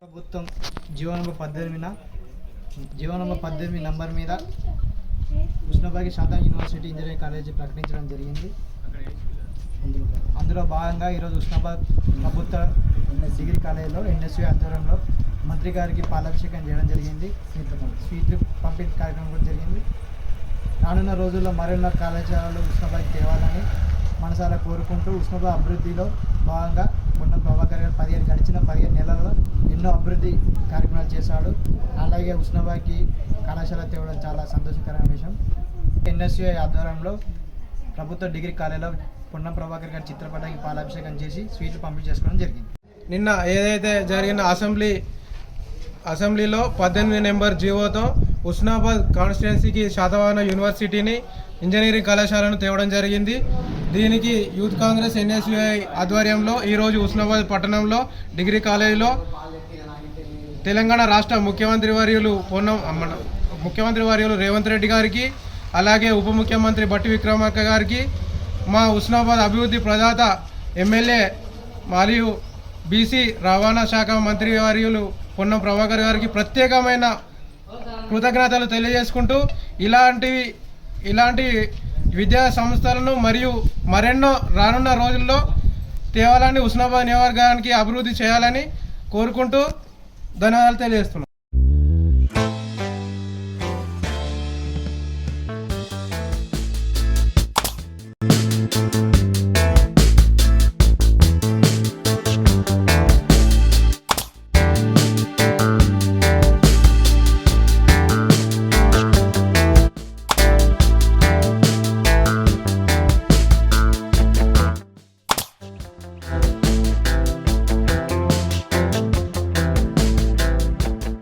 ప్రభుత్వం GO number పద్దెనిమిదిన GO number పద్దెనిమిది నంబర్ మీద కృష్ణబాగి శాతం యూనివర్సిటీ ఇంజనీరింగ్ కాలేజీ ప్రకటించడం జరిగింది. అందులో భాగంగా ఈరోజు ఉస్నాబాద్ ప్రభుత్వ డిగ్రీ కాలేజీలో ఎన్ఎస్యూ ఆధ్వర్యంలో మంత్రి గారికి పాలాభిషేకం చేయడం జరిగింది. స్వీట్లు పంపిణీ కార్యక్రమం కూడా జరిగింది. రానున్న రోజుల్లో మరెన్నో కళాశాలలు ఉస్నాబాద్కి తేవాలని మనసారా కోరుకుంటూ ఉస్నాబాద్ అభివృద్ధిలో భాగంగా ఉన్న ప్రభాకర్ గారు పదిహేను గడిచిన పదిహేను నెలల్లో ఎన్నో అభివృద్ధి కార్యక్రమాలు చేశాడు. అలాగే ఉస్నాబాద్కి కళాశాల తేవడం చాలా సంతోషకరమైన విషయం. ఎన్ఎస్యుఐ ఆధ్వర్యంలో ప్రభుత్వ డిగ్రీ కాలేజీలో పొన్నం ప్రభాకర్ గారి చిత్రపటానికి పాలాభిషేకం చేసి స్వీట్లు పంపిణీ చేసుకోవడం జరిగింది. నిన్న ఏదైతే జరిగిన అసెంబ్లీ అసెంబ్లీలో పద్దెనిమిది నెంబర్ జీవోతో ఉస్నాబాద్ కాన్స్టిట్యున్సీకి శాతవాహన యూనివర్సిటీని ఇంజనీరింగ్ కళాశాలను తేవడం జరిగింది. దీనికి యూత్ కాంగ్రెస్ ఎన్ఎస్యుఐ ఆధ్వర్యంలో ఈరోజు ఉస్నాబాద్ పట్టణంలో డిగ్రీ కాలేజీలో తెలంగాణ రాష్ట్ర ముఖ్యమంత్రి వర్యులు పొన్నం మన ముఖ్యమంత్రి వర్యులు రేవంత్ రెడ్డి గారికి అలాగే ఉప ముఖ్యమంత్రి బట్టి విక్రమార్క గారికి మా ఉస్నాబాద్ అభివృద్ధి ప్రదాత ఎమ్మెల్యే మరియు బీసీ రవాణా శాఖ మంత్రి వర్యులు పొన్నం ప్రభాకర్ గారికి ప్రత్యేకమైన కృతజ్ఞతలు తెలియజేసుకుంటూ ఇలాంటివి ఇలాంటి విద్యా సంస్థలను మరియు మరెన్నో రానున్న రోజుల్లో తేవాలని ఉస్నాబాద్ నియోజకవర్గానికి అభివృద్ధి చేయాలని కోరుకుంటూ ధన్యవాదాలు తెలియజేస్తున్నాను